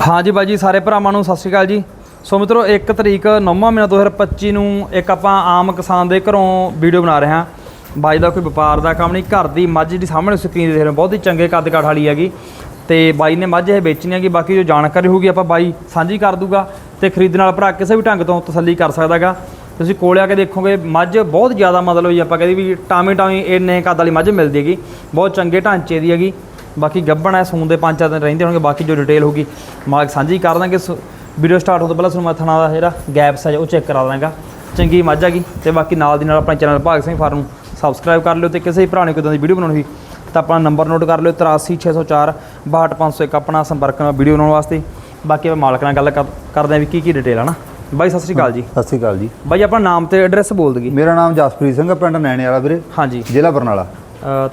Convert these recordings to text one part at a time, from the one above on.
ਹਾਂਜੀ ਬਾਈ ਜੀ, ਸਾਰੇ ਭਰਾਵਾਂ ਨੂੰ ਸਤਿ ਸ਼੍ਰੀ ਅਕਾਲ ਜੀ। ਸੋ ਮਿੱਤਰੋ 1 ਤਰੀਕ 9ਵਾਂ ਮਹੀਨਾ 2025 ਨੂੰ ਇੱਕ ਆਪਾਂ ਆਮ ਕਿਸਾਨ ਦੇ ਘਰੋਂ ਵੀਡੀਓ ਬਣਾ ਰਹੇ ਹਾਂ। ਬਾਈ ਦਾ ਕੋਈ ਵਪਾਰ ਦਾ ਕੰਮ ਨਹੀਂ, ਘਰ ਦੀ ਮੱਝ ਜਿਹੜੀ ਸਾਹਮਣੇ ਸਕਰੀਨ ਦੇਖ ਰਹੇ ਹੋ, ਬਹੁਤ ਹੀ ਚੰਗੇ ਕੱਦ ਕਾਠ ਵਾਲੀ ਹੈਗੀ। ਤੇ ਬਾਈ ਨੇ ਮੱਝ ਇਹ ਵੇਚਣੀ ਹੈਗੀ, ਬਾਕੀ ਜੋ ਜਾਣਕਾਰੀ ਹੋਊਗੀ ਆਪਾਂ ਬਾਈ ਸਾਂਝੀ ਕਰ ਦੂਗਾ ਤੇ ਖਰੀਦਣ ਵਾਲਾ ਭਰਾ ਕਿਸੇ ਵੀ ਢੰਗ ਤੋਂ ਤਸੱਲੀ ਕਰ ਸਕਦਾਗਾ ਤੁਸੀਂ ਕੋਲੇ ਆ ਕੇ ਦੇਖੋਗੇ, ਮੱਝ ਬਹੁਤ ਜ਼ਿਆਦਾ ਮਤਲਬ ਜੀ ਆਪਾਂ ਕਹਿੰਦੇ ਵੀ ਟਾਮੀ ਟਾਮੀ ਇੰਨੇ ਕੱਦ ਵਾਲੀ ਮੱਝ ਮਿਲਦੀ ਹੈਗੀ, ਬਹੁਤ ਚੰਗੇ ਢਾਂਚੇ ਦੀ ਹੈਗੀ। ਬਾਕੀ ਗੱਬਣ ਹੈ ਸੂਣ ਦੇ ਪੰਜ ਚਾਰ ਦਿਨ ਰਹਿੰਦੇ ਹੋਣਗੇ ਬਾਕੀ ਜੋ ਡਿਟੇਲ ਹੋਊਗੀ ਮਾਲਕ ਸਾਂਝੀ ਕਰ ਦਾਂਗੇ। ਵੀਡੀਓ ਸਟਾਰਟ ਹੋਣ ਤੋਂ ਪਹਿਲਾਂ ਤੁਹਾਨੂੰ ਮੈਂ ਥਣਾ ਦਾ ਜਿਹੜਾ ਗੈਪਸ ਹੈ ਉਹ ਚੈੱਕ ਕਰਾ ਦਾਂਗਾ। ਚੰਗੀ ਮੱਝ ਹੈਗੀ ਤੇ ਬਾਕੀ ਨਾਲ ਦੀ ਨਾਲ ਆਪਣੇ ਚੈਨਲ ਭਾਗ ਸਿੰਘ ਫਾਰਮ ਨੂੰ ਸਬਸਕ੍ਰਾਈਬ ਕਰ ਲਿਓ ਤੇ ਕਿਸੇ ਵੀ ਭਰਾ ਨੇ ਕੋਈ ਦੀ ਵੀਡੀਓ ਬਣਾਉਣੀ ਹੋਈ ਤਾਂ ਆਪਣਾ ਨੰਬਰ ਨੋਟ ਕਰ ਲਿਓ 83604 62501 ਆਪਣਾ ਸੰਪਰਕ ਨਾਲ ਵੀਡੀਓ ਬਣਾਉਣ ਵਾਸਤੇ। ਬਾਕੀ ਆਪਾਂ ਮਾਲਕ ਨਾਲ ਗੱਲ ਕਰ- ਕਰਦੇ ਆਂ ਵੀ ਕੀ ਕੀ ਡਿਟੇਲ ਹੈ ਨਾ। ਬਾਈ ਸਤਿ ਸ਼੍ਰੀ ਅਕਾਲ ਜੀ। ਸਤਿ ਸ਼੍ਰੀ ਅਕਾਲ ਜੀ। ਬਾਈ ਆਪਣਾ ਨਾਮ ਤੇ ਐਡਰੈਸ ਬੋਲ ਦਈਏ। ਮੇਰਾ ਨਾਮ ਜਸਪ੍ਰੀਤ ਸਿੰਘ ਪਿੰਡ ਨੈਣੇ ਵਾਲਾ ਵੀਰੇ। ਹਾਂਜੀ। ਜ਼ਿਲ੍ਹਾ ਬਰਨਾਲਾ।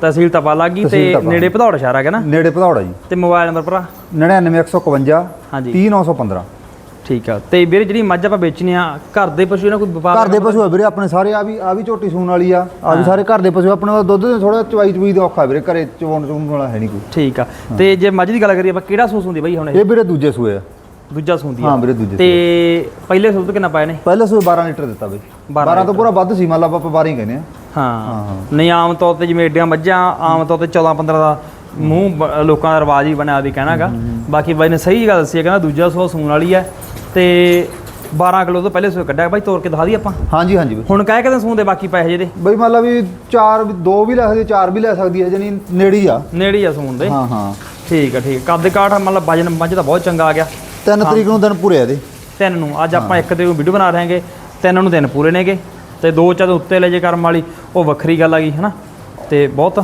ਤਹਿਸੀਲ ਤਪਾ ਲੱਗੀ ਤੇ। ਨੇੜੇ ਭਦੌੜ ਸ਼ਹਿਰ ਹੈਗਾ ਨਾ? ਨੇੜੇ ਭਦੌੜਾ ਜੀ। ਤੇ ਮੋਬਾਈਲ ਨੰਬਰ ਭਰਾ? 99151 ਹਾਂਜੀ। 30915 ਠੀਕ ਆ। ਤੇ ਵੀਰੇ ਜਿਹੜੀ ਮੱਝ ਆਪਾਂ ਵੇਚਣੀ ਆ ਘਰ ਦੇ ਪਸ਼ੂ ਇਹਨਾਂ ਕੋਈ ਵਪਾਰ ਘਰ ਦੇ ਪਸ਼ੂ ਆ ਵੀਰੇ ਆਪਣੇ ਸਾਰੇ ਆ ਵੀ ਆ ਵੀ ਝੋਟੀ ਸੂਣ ਵਾਲੀ ਆ। ਆ ਵੀ ਸਾਰੇ ਘਰ ਦੇ ਪਸ਼ੂ ਆਪਣੇ ਦੁੱਧ ਦੇ ਥੋੜਾ ਚਵਾਈ ਚਵਾਈ ਦਾ ਔਖਾ ਵੀਰੇ ਘਰੇ ਚਵਾਉਣ ਚਵਾਉਣ ਵਾਲਾ ਹੈ ਨਹੀਂ ਕੋਈ। ਠੀਕ ਆ। ਤੇ ਜੇ ਮੱਝ ਦੀ ਗੱਲ ਕਰੀਏ ਆਪਾਂ ਕਿਹੜਾ ਸੂਸ ਹੁੰਦੀ ਬਾਈ ਹੁਣ ਇਹ? ਵੀਰੇ ਦੂਜੇ ਸੂਏ ਆ। ਦੂਜਾ ਸੂੰਦੀ ਆ। ਹਾਂ ਵੀਰੇ ਦੂਜੇ ਤੇ ਪਹਿਲੇ ਸੂਤ ਕਿੰਨਾ ਪਾਏ ਨੇ? ਪਹਿਲੇ ਸੂਏ 12 ਲੀਟਰ ਦਿੱਤਾ ਬਈ। 12 12 ਤੋਂ ਪੂਰਾ ਵੱਧ ਸੀ ਮੰਨ ਲਾ ਆਪਾਂ 12 ਹੀ ਕਹਿੰਦੇ ਆ। ਹਾਂ। ਨਹੀਂ ਆਮ ਤੌਰ ਤੇ ਜਿਵੇਂ ਏਡੀਆਂ ਮੱਝਾਂ ਆਮ ਤੌਰ ਤੇ 14 15 ਦਾ ਮੂੰਹ ਬ- ਲੋਕਾਂ ਦਾ ਰਿਵਾਜ ਹੀ ਬਣਿਆ ਦੀ ਕਹਿਣਾਗਾ। ਬਾਕੀ ਬਾਈ ਨੇ ਸਹੀ ਗੱਲ ਦੱਸੀ ਹੈ ਕਹਿੰਦਾ ਦੂਜਾ ਸੂਆ ਸੂਣ ਵਾਲੀ ਹੈ ਤੇ 12 ਕਿਲੋ ਤੋਂ ਪਹਿਲੇ ਸੂਏ ਕੱਢਿਆ। ਬਾਈ ਤੋੜ ਕੇ ਦਿਖਾ ਦੀ ਆਪਾਂ। ਹਾਂਜੀ ਹਾਂਜੀ ਬਈ। ਹੁਣ ਕਹਿ ਕੇ ਤਾਂ ਸੂਣ ਦੇ ਬਾਕੀ ਪੈਸੇ ਜਿਹੜੇ ਬਈ ਮੰਨ ਲਾ ਵੀ 4 2 ਵੀ ਲੈ ਸਕਦੀ 4 ਵੀ ਲੈ ਸਕਦੀ ਹੈ ਜਾਨੀ ਨੇੜੇ ਹੀ ਆ। ਨੇੜੇ ਹੀ ਆ ਸੂਣ ਦੇ। ਹਾਂ ਹਾਂ। ਠੀਕ ਆ ਠੀਕ ਕੱਦ ਕਾਠ ਮਤਲਬ ਵਜਨ ਮੱਝ ਦਾ ਬਹੁਤ ਚੰਗਾ ਆ ਗਿਆ। 3 ਤਰੀਕ ਨੂੰ ਦਿਨ ਪੂਰੇ ਆ ਇਹਦੇ। ਤਿੰਨ ਨੂੰ। ਅੱਜ ਆਪਾਂ ਇੱਕ ਤੇ ਵੀਡੀਓ ਬਣਾ ਰਹੇਗੇ ਤਿੰਨ ਨੂੰ ਦਿਨ ਪੂਰੇ ਨੇਗੇ। ਤੇ ਦੋ ਚਾਹ ਉੱਤੇ ਲੈ ਜੇ ਕਰਮ ਵਾਲੀ ਉਹ ਵੱਖਰੀ ਗੱਲ ਆ ਗਈ ਹਨਾ? ਤੇ ਬਹੁਤ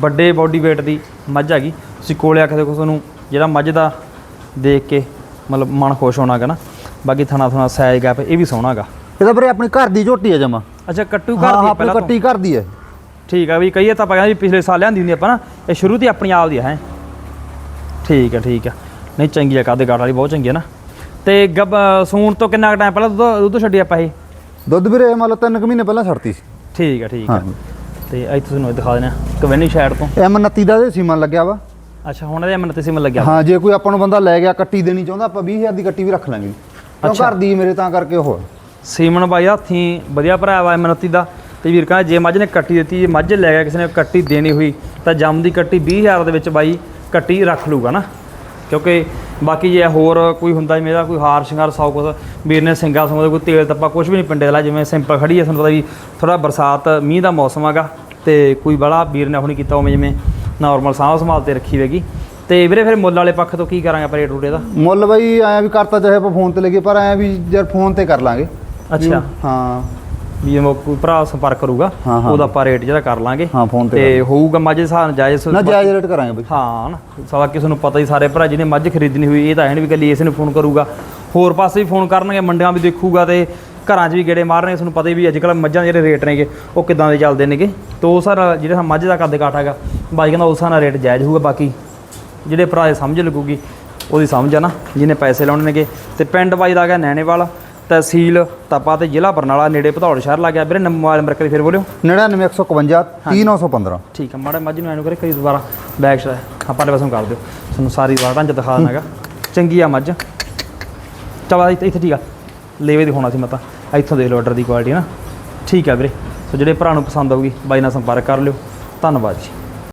ਵੱਡੇ ਬੋਡੀ weight ਦੀ ਮੱਝ ਹੈਗੀ ਤੁਸੀਂ ਕੋਲੇ ਆ ਕੇ ਦੇਖੋ ਤੁਹਾਨੂੰ ਜਿਹੜਾ ਮੱਝ ਦਾ ਦੇਖ ਕੇ ਮਤਲਬ ਮਨ ਖੁਸ਼ ਹੋਣਾਗਾ ਨਾ। ਬਾਕੀ ਥਣਾ ਥਣਾ ਸਾਈਜ਼ ਗੈਪ ਇਹ ਵੀ ਸੋਹਣਾਗਾ ਇਹਦਾ ਵੀਰੇ ਆਪਣੀ ਘਰ ਦੀ ਝੋਟੀ ਆ ਜਮਾ। ਅੱਛਾ ਕੱਟੂ ਹਾਂ ਘਰ ਦੀ ਪਹਿਲਾਂ ਕੱਟੀ ਘਰ ਦੀ ਹੈ ਠੀਕ ਆ ਵੀ ਕਹੀਏ ਤਾਂ ਆਪਾਂ ਕਹਿੰਦੇ ਵੀ ਪਿਛਲੇ ਸਾਲ ਲਿਆਂਦੀ ਹੁੰਦੀ ਆਪਾਂ ਨਾ ਇਹ ਸ਼ੁਰੂ ਤੋਂ ਹੀ ਆਪਣੀ ਆਪ ਦੀ ਹੈ। ਠੀਕ ਆ ਠੀਕ ਆ। ਨਹੀਂ ਚੰਗੀ ਆ ਕਾਦੇ ਗਾੜ ਵਾਲੀ ਬਹੁਤ ਚੰਗੀ ਆ ਨਾ। ਤੇ ਗੱਬ ਸੂਣ ਤੋਂ ਕਿੰਨਾ ਟਾਈਮ ਪਹਿਲਾਂ ਦੁੱਧ ਦੁੱਧ ਛੱਡੀ ਆਪਾਂ ਇਹ? ਦੁੱਧ ਵੀਰੇ ਮੰਨ ਲਾ 3 ਮਹੀਨੇ ਪਹਿਲਾਂ ਛੱਡਤੀ ਸੀ। ਠੀਕ ਆ ਠੀਕ ਹਾਂ ਤੇ ਇੱਥੇ ਤੁਹਾਨੂੰ ਇਹ ਦਿਖਾ ਦਿੰਦੇ ਆ ਕਵੈਨੀ ਸਾਈਡ ਤੋਂ। ਐਮ 29 ਦਾ ਦੇ ਸੀਮਨ ਲੱਗਿਆ ਵਾ। ਅੱਛਾ ਹੁਣ ਇਹਦੇ ਮਨ ਤੇ ਸਿਮ ਲੱਗਿਆ ਹਾਂ ਜੇ ਕੋਈ ਆਪਾਂ ਨੂੰ ਬੰਦਾ ਲੈ ਗਿਆ ਕੱਟੀ ਦੇਣੀ ਚਾਹੁੰਦਾ ਆਪਾਂ 20000 ਦੀ ਕੱਟੀ ਵੀ ਰੱਖ ਲਾਂਗੇ। ਕਿਉਂ ਅੱਛਾ। ਘਰ ਦੀ ਮੇਰੇ ਤਾਂ ਕਰਕੇ ਉਹ ਸੀਮਨ ਬਾਈ ਹੱਥੀ ਵਧੀਆ ਭਰਾ ਵਾ ਮਨਤੀ ਦਾ। ਤੇ ਵੀਰ ਕਹਿੰਦਾ ਜੇ ਮੱਝ ਨੇ ਕੱਟੀ ਦਿੱਤੀ ਜੇ ਮੱਝ ਲੈ ਗਿਆ ਕਿਸੇ ਨੇ ਕੱਟੀ ਦੇਣੀ ਹੋਈ ਤਾਂ ਜੰਮ ਦੀ ਕੱਟੀ 20000 ਦੇ ਵਿੱਚ ਬਾਈ ਕੱਟੀ ਰੱਖ ਲੂਗਾ ਨਾ। ਕਿਉਂਕਿ ਬਾਕੀ ਜੇ ਹੋਰ ਕੋਈ ਹੁੰਦਾ ਮੇਰਾ ਕੋਈ ਹਾਰ ਸ਼ਿੰਗਾਰ ਸੌ ਕੁਛ ਵੀਰ ਨੇ ਸਿੰਗਾ ਸਮਝਦਾ ਕੋਈ ਤੇਲ ਤੱਪਾ ਕੁਝ ਵੀ ਨਹੀਂ ਪਿੰਡੇ ਦਾ ਜਿਵੇਂ ਸਿੰਪਲ ਖੜੀ ਹੈ ਤੁਹਾਨੂੰ ਪਤਾ ਵੀ ਥੋੜਾ ਬਰਸਾਤ ਮੀਂਹ ਦਾ ਮੌਸਮ ਹੈਗਾ ਤੇ ਕੋਈ ਬੜਾ ਵੀਰ ਨੇ ਨਹੀਂ ਕੀਤਾ ਉਵੇਂ ਜਿਵੇਂ ਨਾਰਮਲ ਸਾਂਭ ਸੰਭਾਲ ਤੇ ਰੱਖੀ ਹੋਏਗੀ। ਤੇ ਵੀਰੇ ਫਿਰ ਮੁੱਲ ਵਾਲੇ ਪੱਖ ਤੋਂ ਕੀ ਕਰਾਂਗੇ ਆਪਾਂ ਰੇਟ ਰੂਟ ਇਹਦਾ ਮੁੱਲ ਬਈ ਆਇਆ ਵੀ ਕਰਤਾ ਚਾਹੇ ਆਪਾਂ ਫੋਨ ਤੇ ਲੱਗੇ ਪਰ ਆਇਆ ਵੀ ਯਾਰ ਫੋਨ ਤੇ ਕਰ ਲਾਂਗੇ। ਅੱਛਾ। ਹਾਂ। ਵੀ ਜੇ ਕੋਈ ਭਰਾ ਸੰਪਰਕ ਕਰੂਗਾ ਹਾਂ, ਹਾਂ। ਉਹਦਾ ਆਪਾਂ ਰੇਟ ਜਿਹੜਾ ਕਰ ਲਾਂਗੇ। ਹਾਂ ਫੋਨ ਤੇ ਤੇ ਹੋਊਗਾ ਮੱਝ ਨਾਲ ਜਾਇਜ਼ ਨਾ ਜਾਇਜ਼ ਰੇਟ ਕਰਾਂਗੇ ਬਈ। ਹਾਂ ਨਾ। ਸਾਲਾ ਕਿਸੇ ਨੂੰ ਪਤਾ ਹੀ ਸਾਰੇ ਭਰਾ ਜਿਹਨੇ ਮੱਝ ਖਰੀਦਣੀ ਹੋਈ ਇਹ ਤਾਂ ਹੈ ਨਹੀਂ ਵੀ ਕੱਲੀ ਇਸ ਨੂੰ ਫੋਨ ਕਰੂਗਾ। ਹੋਰ ਪਾਸੇ ਵੀ ਫੋਨ ਕਰਨਗੇ ਮੰਡੀਆਂ ਵੀ ਦੇਖੂਗਾ ਤੇ ਘਰਾਂ 'ਚ ਵੀ ਗੇੜੇ ਮਾਰਨਗੇ ਤੁਹਾਨੂੰ ਪਤਾ ਹੀ ਵੀ ਅੱਜ ਕੱਲ੍ਹ ਮੱਝਾਂ ਦੇ ਜਿਹੜੇ ਰੇਟ ਨੇਗੇ ਉਹ ਕਿਦਾਂ ਦੇ ਚੱਲਦੇ ਨੇਗੇ। ਤੋ ਉਹ ਸਾਰਾ ਜਿਹੜਾ ਮੱਝ ਦਾ ਕੱਦ ਕਾਠ ਹੈਗਾ ਬਾਈ ਕਹਿੰਦਾ ਉਸ ਹਿਸਾਬ ਨਾਲ ਰੇਟ ਜਾਇਜ਼ ਹੋਊਗਾ ਬਾਕੀ ਜਿਹੜੇ ਭਰਾ ਦੇ ਸਮਝ ਲੱਗੂਗੀ ਉਹਦੀ ਸਮਝ ਆ ਨਾ ਜਿਹਨੇ ਪੈਸੇ ਲਾਉਣੇ ਨੇਗੇ। ਤੇ ਪਿੰਡ ਬਾਈ ਦਾ ਹੈਗਾ ਨੈਣੇਵਾਲ ਤਹਿਸੀਲ ਤਪਾ ਤੇ ਜ਼ਿਲ੍ਹਾ ਬਰਨਾਲਾ ਨੇੜੇ ਭਦੌੜ ਸ਼ਹਿਰ ਲੱਗ ਗਿਆ। ਵੀਰੇ ਨੰਬਰ ਮੋਬਾਈਲ ਨੰਬਰ ਕਰੀ ਫਿਰ ਬੋਲਿਓ? 99151 30915 ਠੀਕ ਆ ਮਾੜਾ ਮੱਝ ਨੂੰ ਐਨੂੰ ਕਰੇ ਕਈ ਦੁਬਾਰਾ ਬੈਕ ਸ਼ਾ ਆਪਾਂ ਦੇ ਪਾਸੋਂ ਕਰ ਦਿਓ। ਤੁਹਾਨੂੰ ਸਾਰੀ ਵਾਰ ਢੰਜ ਦਿਖਾ ਦੇਣਾ ਹੈਗਾ ਚੰਗੀ ਆ ਮੱਝ। ਚਲਾ ਇੱਥੇ ਇੱਥੇ ਠੀਕ ਆ। ਲੇਵੇ ਦਿਖਾਉਣਾ ਸੀ ਮੈਂ ਤਾਂ। ਇੱਥੋਂ ਦੇਖ ਲਓ ਆਰਡਰ ਦੀ ਕੁਆਲਿਟੀ ਨਾ। ਠੀਕ ਆ ਵੀਰੇ। ਸੋ ਜਿਹੜੇ ਭਰਾ ਨੂੰ ਪਸੰਦ ਆਊਗੀ ਬਾਈ ਨਾਲ ਸੰਪਰਕ ਕਰ ਲਿਓ। ਧੰਨਵਾਦ ਜੀ।